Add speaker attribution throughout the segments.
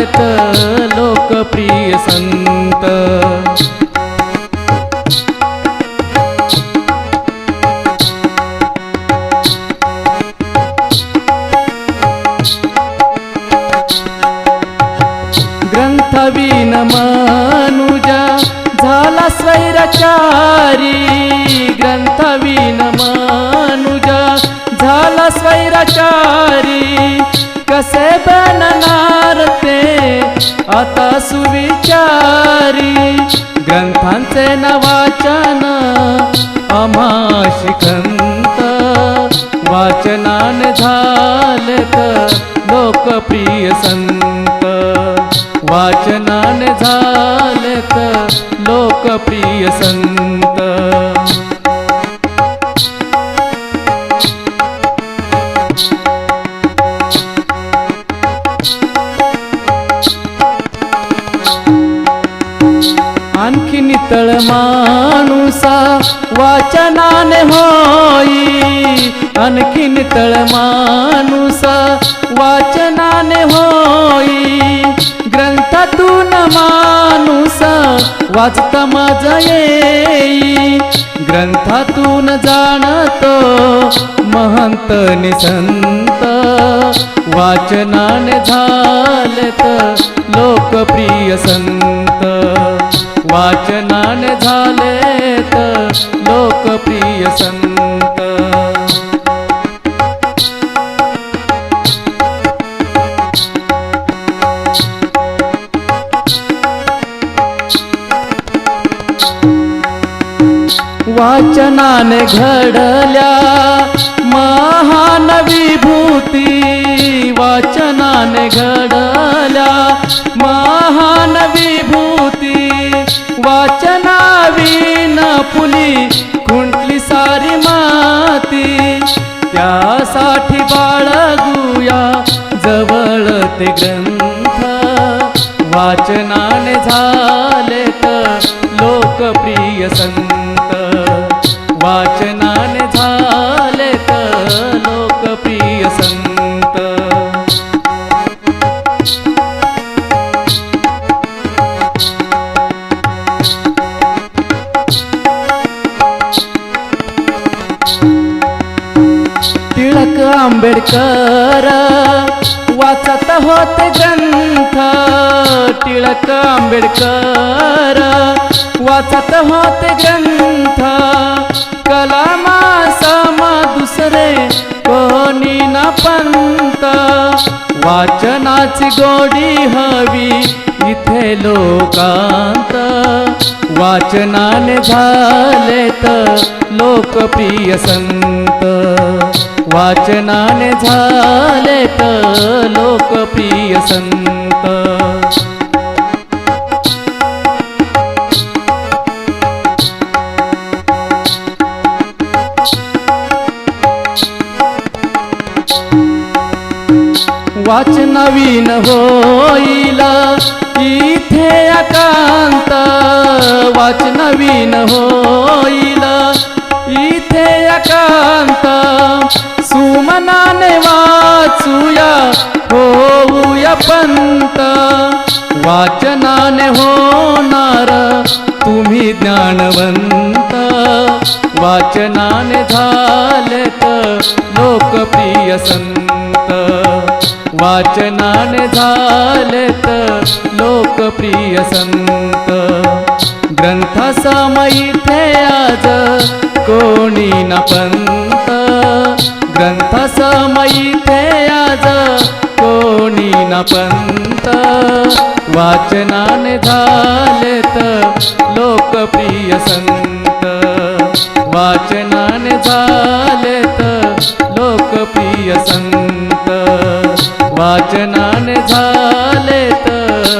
Speaker 1: झालेत लोकप्रिय संत. वाचनाने तर लोकप्रिय संत. वाचता माझा येई. ग्रंथातून जाणतो महंत निसंत. वाचनाने झालत लोकप्रिय संत. वाचनाने झालेत लोकप्रिय संत. वचनाने घडल्या. महान विभूती वाचनाने घडल्या. महान विभूती वाचना फुली खुंटली सारी माती. त्यासाठी बाळगूया जवळ ते ग्रंथ. वाचनाने झाले तर लोकप्रिय संत. वाचनाने झाले तर लोकप्रिय संत. टिळक आंबेडकर वाचत होते ग्रंथ. टिळक आंबेडकर वाचत होते ग्रंथ. मला मासामा दुसरे कोणी न पंत. वाचनाची गोडी हवी इथे लोकांत. वाचनाने झाले तर लोकप्रिय संत. वाचनाने झाले तर लोकप्रिय संत. वाच नवीन होईला. इथे एकांत वाच नवीन होईला. इथे एकांत सुमनाने वाचूया होऊया पंत. वाचनाने होणार तुम्ही ज्ञानवंत. वाचनाने झालेत लोकप्रिय संत. वाचनाने झालेत लोकप्रिय संत. ग्रंथासमयीथे आज कोणी न पंत. ग्रंथासमयीथे आज कोणी न पंत. वाचनाने झालेत लोकप्रिय संत. वाचनाने झालेत लोकप्रिय संत. वाचनाने
Speaker 2: झाले तर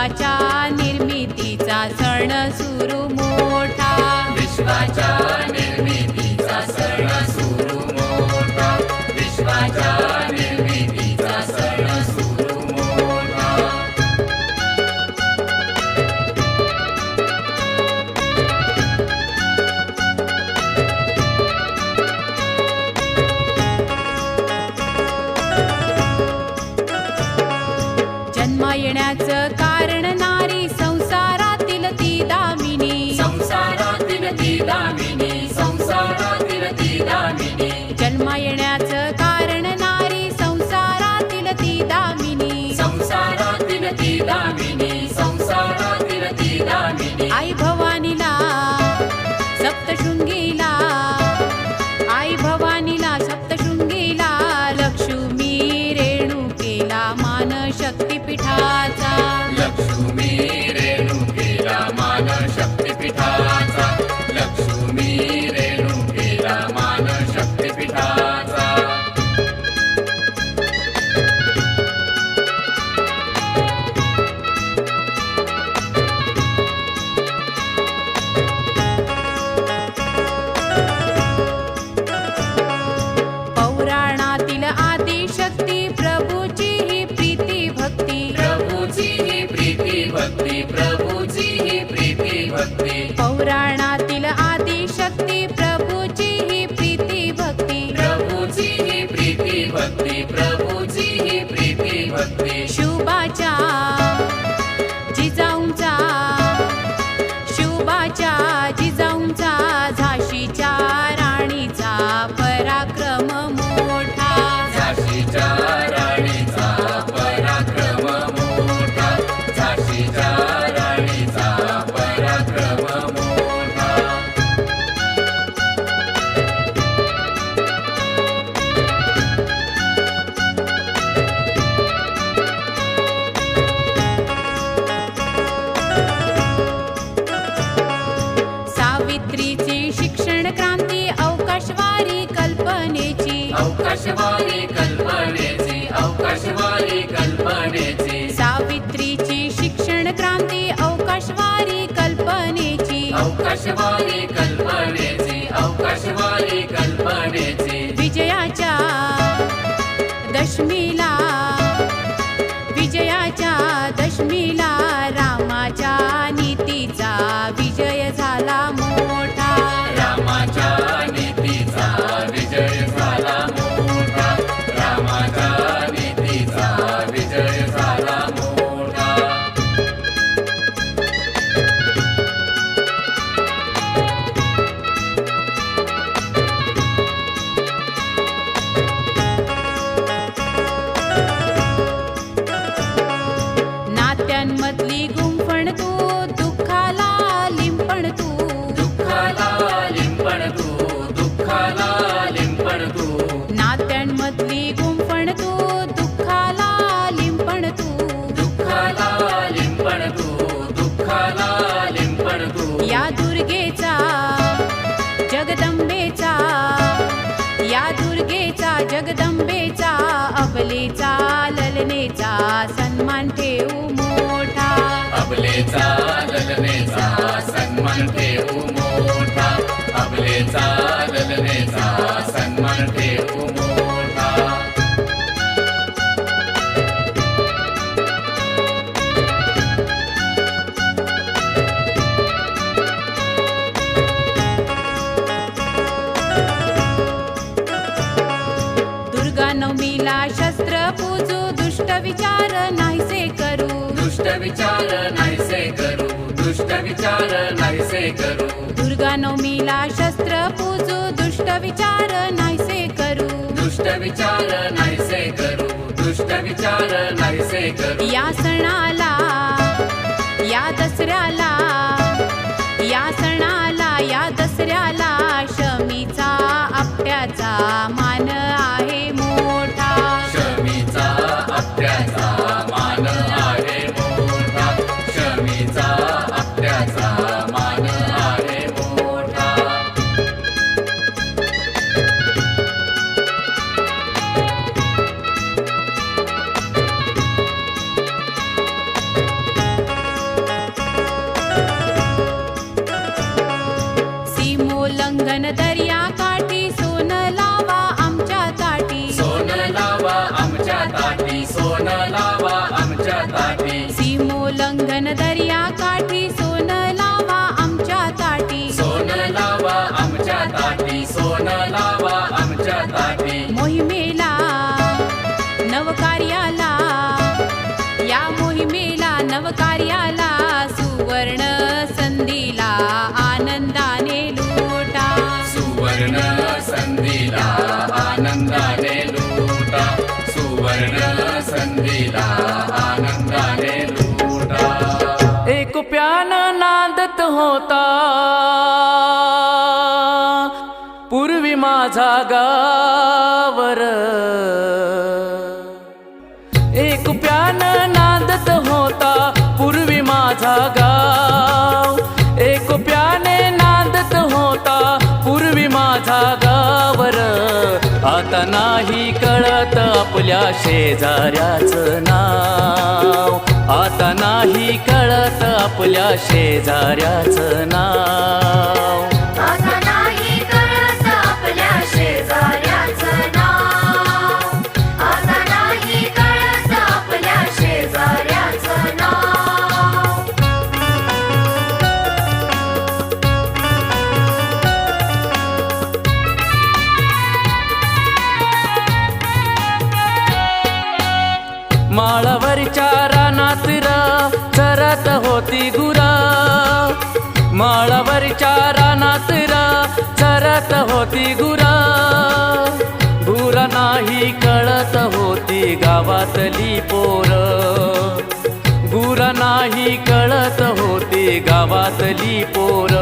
Speaker 2: विश्वाच्या निर्मितीचा सण सुरू जन्म येण्याचं कारण नारी संसारातील ती दामिनी.
Speaker 3: संसारातील ती दामिनी संसारातील ती दामिनी.
Speaker 2: आई भवानीला सप्तशृंगीला Shivani. जगदंबेचा अबलेचा ललनेचा सन्मान ठेवू मोठा.
Speaker 3: अबलेचा
Speaker 2: विचार नाहीसे करू
Speaker 3: दुष्ट विचार नाहीसे करू.
Speaker 2: दुर्गा नवमीला शस्त्र पूजू दुष्ट विचार नाहीसे करू.
Speaker 3: दुष्ट विचार नाहीसे करू दुष्ट विचार नाहीसे करू.
Speaker 2: या सणाला या दसऱ्याला या सणाला या दसऱ्याला शमीचा आपट्याचा मान आहे. उल्लंघन दर्या काठी सोन लावा आमच्या ताटी.
Speaker 3: सोन लावा आमच्या ताटी सोन लावा आमच्या ताटी.
Speaker 2: सीमोल्लंघन दर्या काठी सोन लावा आमच्या ताटी.
Speaker 3: सोन लावा आमच्या ताटी सोन लावा आमच्या ताटी.
Speaker 2: मोहिमेला नवकार्याला या मोहिमेला नवकार्याला आनंदाने लुटा
Speaker 1: एक प्यान नांदत होता. पूर्वी माझा गावर आपल्या शेजाऱ्याचं नाव. आता नाही कळत आपल्या शेजाऱ्याचं नाव. माळावरच्या रानात र चरत होती गुरा. गुरा नाही कळत होती गावातली पोर. गुरा नाही कळत होती गावातली पोर.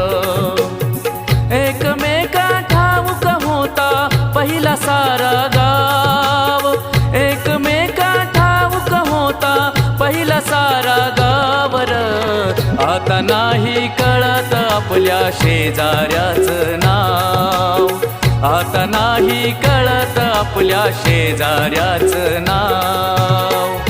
Speaker 1: आता नाही कळत आपल्या शेजाऱ्याचं नाव. आता नाही कळत आपल्या शेजाऱ्याचं नाव.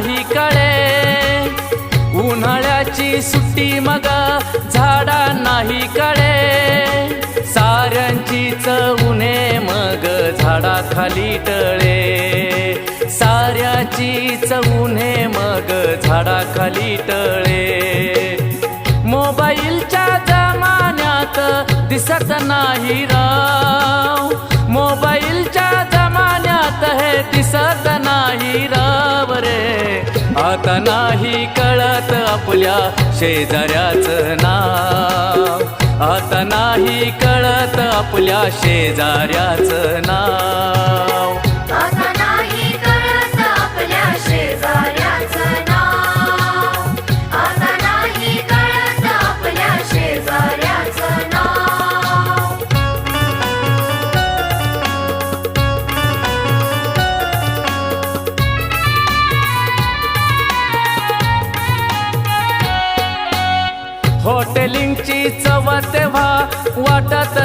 Speaker 4: नाही
Speaker 1: कळे. उन्हाळ्याची सुट्टी मग झाडा नाही कळे. साऱ्यांची चौने मग झाडाखाली टळे. साऱ्याची चवणे मग झाडाखाली टळे. मोबाईलच्या जमान्यात दिसत नाही राव. मोबाईलच्या जमान्यात हे दिसत नाही राव. आता नाही कळत आपल्या शेजाऱ्याचं नाव. आता नाही कळत आपल्या शेजाऱ्याचं नाव.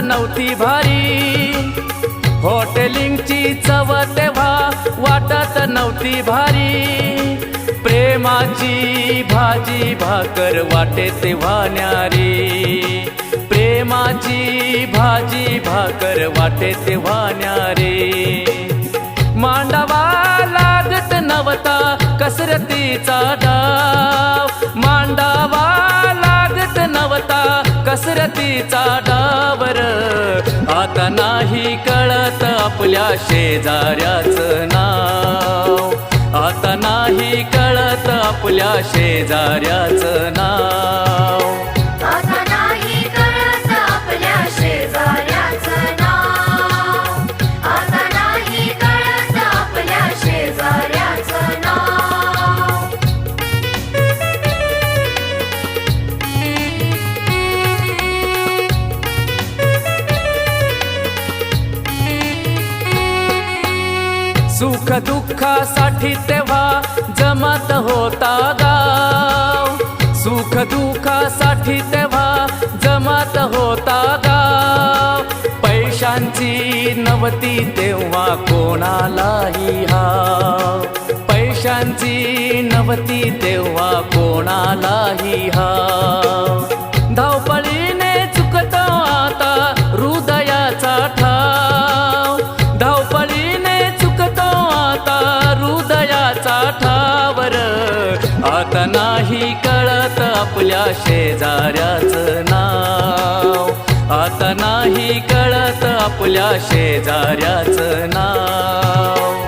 Speaker 1: नव्हती भारी. हॉटेलिंगची चव तेव्हा वाटत नव्हती भारी. प्रेमाची भाजी भाकर वाटे तेव्हा न्यारी. प्रेमाची भाजी भाकर वाटे तेव्हा न्यारी. मांडावा लागत नवता कसरतीचा डाव. मांडावा लागत नवता कसरतीचा डावर. आता नाही कळत आपल्या शेजाऱ्याचं नाव. आता नाही कळत आपल्या शेजाऱ्याचं नाव. सुखासाठी तेव्हा जमत होता गाव. सुख दुखासाठी तेव्हा जमत होता गाव. पैशांची नवती तेव्हा कोणालाही हा पैशांची नवती तेव्हा कोणालाही हा आपल्या शेजाऱ्याच नाव. आता नाही कळत आपल्या शेजाऱ्याच नाव.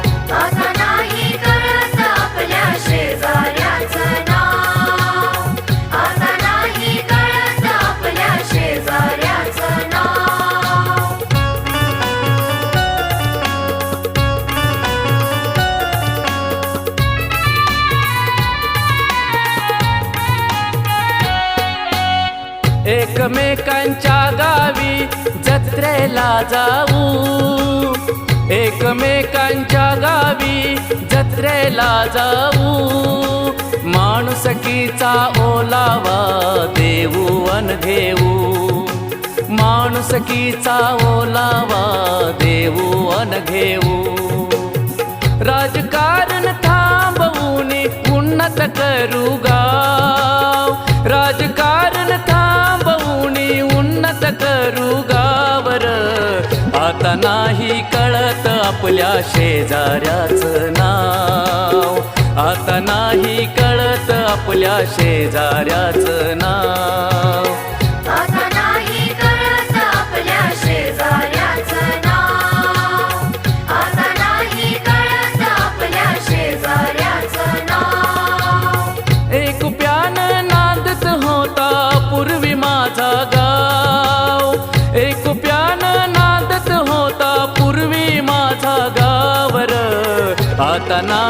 Speaker 1: एकेकांच्या गावी जत्रेला जाऊ. माणुसकीचा ओलावा देऊ वन घेऊ. माणुसकीचा ओलावा देऊ अन घेऊ. राज आपल्या शेजाऱ्याच नाव. आता नाही कळत आपल्या शेजाऱ्याच नाव.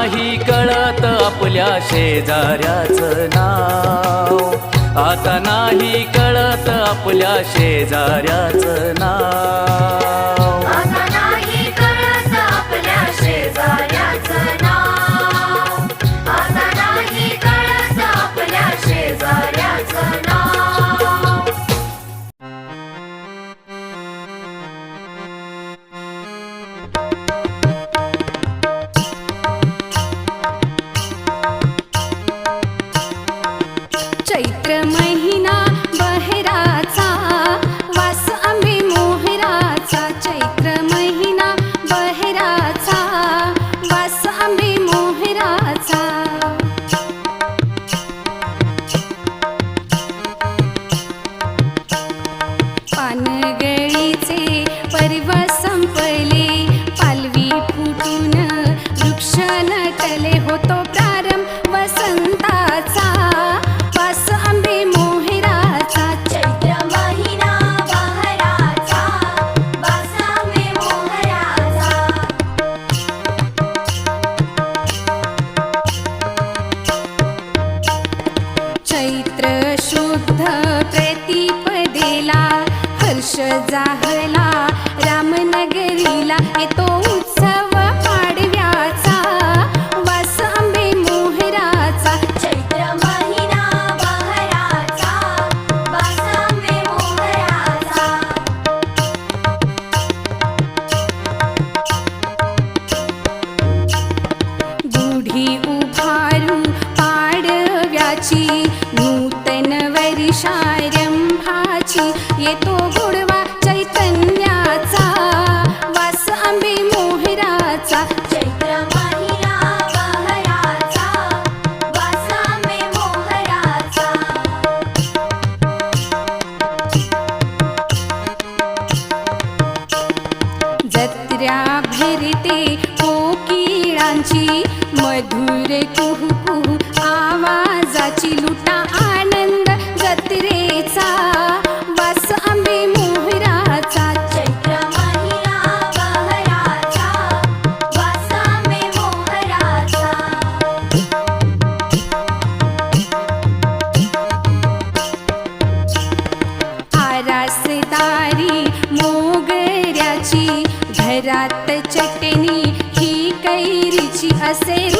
Speaker 4: नाही कळत आपल्या शेजाऱ्याचं नाव. आता नाही कळत आपल्या शेजाऱ्याचं नाव.
Speaker 2: येते कोकिळांची मधुरे कुहू कुहू आवाजाची लुटा आनंद
Speaker 4: गतरे say